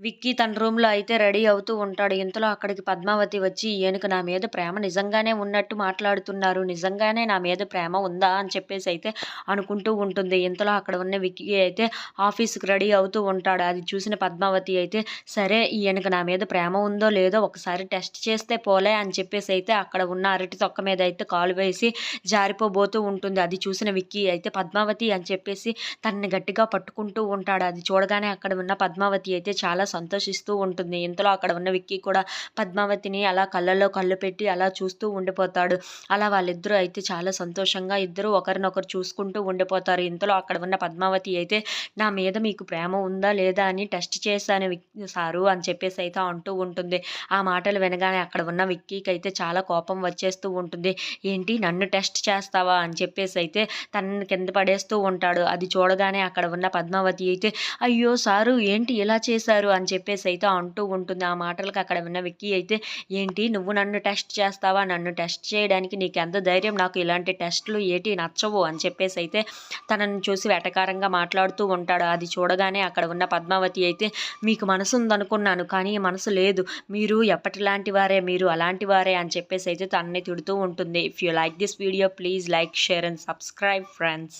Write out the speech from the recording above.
విక్కీ తన రూమ్లో అయితే రెడీ అవుతూ ఉంటాడు. ఇంతలో అక్కడికి పద్మావతి వచ్చి ఈయనకు నా మీద ప్రేమ నిజంగానే ఉన్నట్టు మాట్లాడుతున్నారు. నిజంగానే నా మీద ప్రేమ ఉందా? అని చెప్పేసి అయితే అనుకుంటూ ఉంటుంది. ఇంతలో అక్కడ ఉన్న విక్కీ అయితే ఆఫీస్కి రెడీ అవుతూ ఉంటాడు. అది చూసిన పద్మావతి అయితే సరే ఈయనకు నా మీద ప్రేమ ఉందో లేదో ఒకసారి టెస్ట్ చేస్తే పోలే అని చెప్పేసి అయితే అక్కడ ఉన్న అరటి తొక్క మీద అయితే కాలు వేసి జారిపోబోతూ ఉంటుంది. అది చూసిన విక్కీ అయితే పద్మావతి అని చెప్పేసి తనని గట్టిగా పట్టుకుంటూ ఉంటాడు. అది చూడగానే అక్కడ ఉన్న పద్మావతి అయితే చాలా సంతోషిస్తూ ఉంటుంది. ఇంతలో అక్కడ ఉన్న విక్కీ కూడా పద్మావతిని అలా కళ్ళల్లో కళ్ళు పెట్టి అలా చూస్తూ ఉండిపోతాడు. అలా వాళ్ళిద్దరూ అయితే చాలా సంతోషంగా ఇద్దరు ఒకరినొకరు చూసుకుంటూ ఉండిపోతారు. ఇంతలో అక్కడ ఉన్న పద్మావతి అయితే నా మీద మీకు ప్రేమ ఉందా లేదా అని టెస్ట్ చేశాను సారు అని చెప్పేసి అయితే అంటూ ఉంటుంది. ఆ మాటలు వినగానే అక్కడ ఉన్న విక్కీకి అయితే చాలా కోపం వచ్చేస్తూ ఉంటుంది. ఏంటి నన్ను టెస్ట్ చేస్తావా? అని చెప్పేసి అయితే తనని కింద పడేస్తూ ఉంటాడు. అది చూడగానే అక్కడ ఉన్న పద్మావతి అయితే అయ్యో సారు ఏంటి ఇలా చేశారు? అని చెప్పేసి అయితే అంటూ ఉంటుంది. ఆ మాటలకు అక్కడ ఉన్న విక్కీ అయితే ఏంటి నువ్వు నన్ను టెస్ట్ చేస్తావా? నన్ను టెస్ట్ చేయడానికి నీకు ఎంత ధైర్యం? నాకు ఇలాంటి టెస్టులు ఏటి నచ్చవు అని చెప్పేసి అయితే తనను చూసి వెటకారంగా మాట్లాడుతూ ఉంటాడు. అది చూడగానే అక్కడ ఉన్న పద్మావతి అయితే మీకు మనసు ఉందనుకున్నాను కానీ మనసు లేదు. మీరు ఎప్పటిలాంటి వారే మీరు అలాంటి వారే అని చెప్పేసి అయితే తనని తిడుతూ ఉంటుంది. If you like this video please like share and subscribe friends